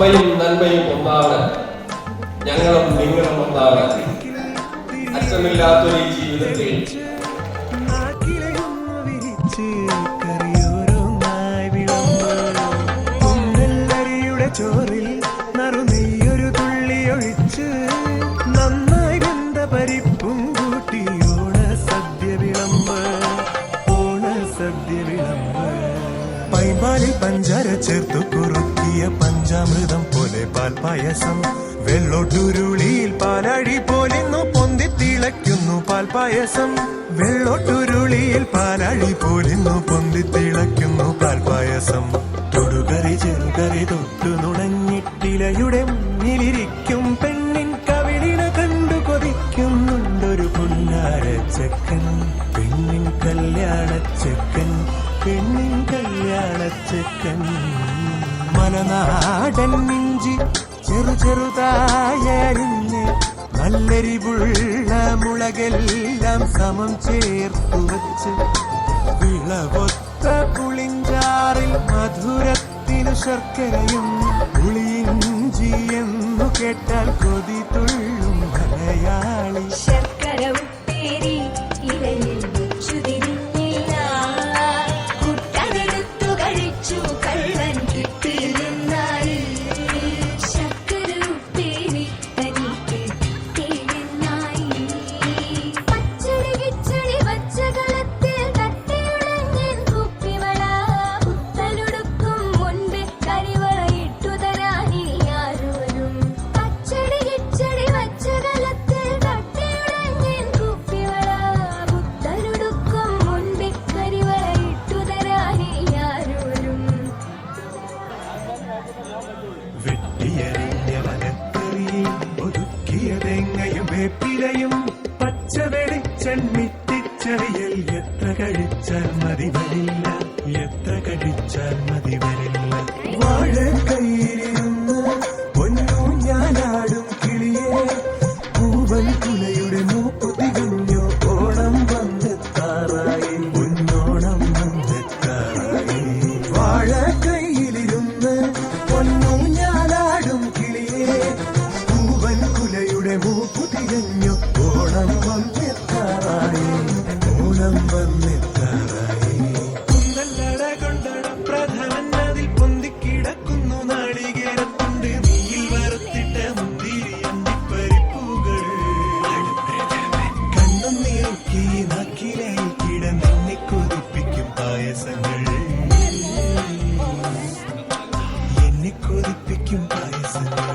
അമ്മയും നന്മയും ഒന്നാണ് ഞങ്ങളും നിങ്ങളും ഒന്നാണ് അച്ഛമില്ലാത്തൊരു ജീവിതത്തിൽ. ചോറിൽ നറുനെയ്യൊരു പഞ്ചാര ചേർത്തു കുറുക്കിയ പഞ്ചാമൃതം പോലെ പാൽപായസം വെള്ളോട്ടുരുളിയിൽ പാലഴി പോലിന്നു പൊന്തി തിളയ്ക്കുന്നു പാൽപായസം വെള്ളോട്ടുരുളിയിൽ പാലാഴി പോലിന്നു പൊന്തി തിളയ്ക്കുന്നു പാൽപായസം തൊടുകറി ചെറുകറി തൊട്ടു നുണഞ്ഞിട്ടിലയുടെ മുന്നിലിരിക്കും പെണ്ണിൻ കവിളിന കണ്ടു കൊതിക്കുന്നുണ്ടൊരു പുന്നാര ചെക്കൻ. പെണ്ണിൻ കല്യാണ ചെക്കൻ. പെണ്ണിൻ കല്യാണ ചെക്കൻ മലനാടൻ മിഞ്ചി ചെറു ചെറുതായരിഞ്ഞ് നല്ലരിവുള്ള മുളകെല്ലാം സമം ചേർത്തു വച്ച് വിളവൊത്ത പുളിഞ്ചാറിൽ മധുരത്തിനു ശർക്കരയും പുളിയിഞ്ചി എന്നു കേട്ടാൽ കൊതി തുള്ളും മലയാളി. ശർക്കര ഉപ്പേരി ഇലയിൽ വെട്ടിയറിഞ്ഞ വനക്കറിയിൽ ഒതുക്കിയ തേങ്ങയും വേപ്പിലയും എത്ര കഴിച്ചാൽ മതി വരില്ല എത്ര കഴിച്ചാൽ കൊതിപ്പിക്കും പായസങ്ങൾ. എന്നെ കൊതിപ്പിക്കും പായസങ്ങൾ.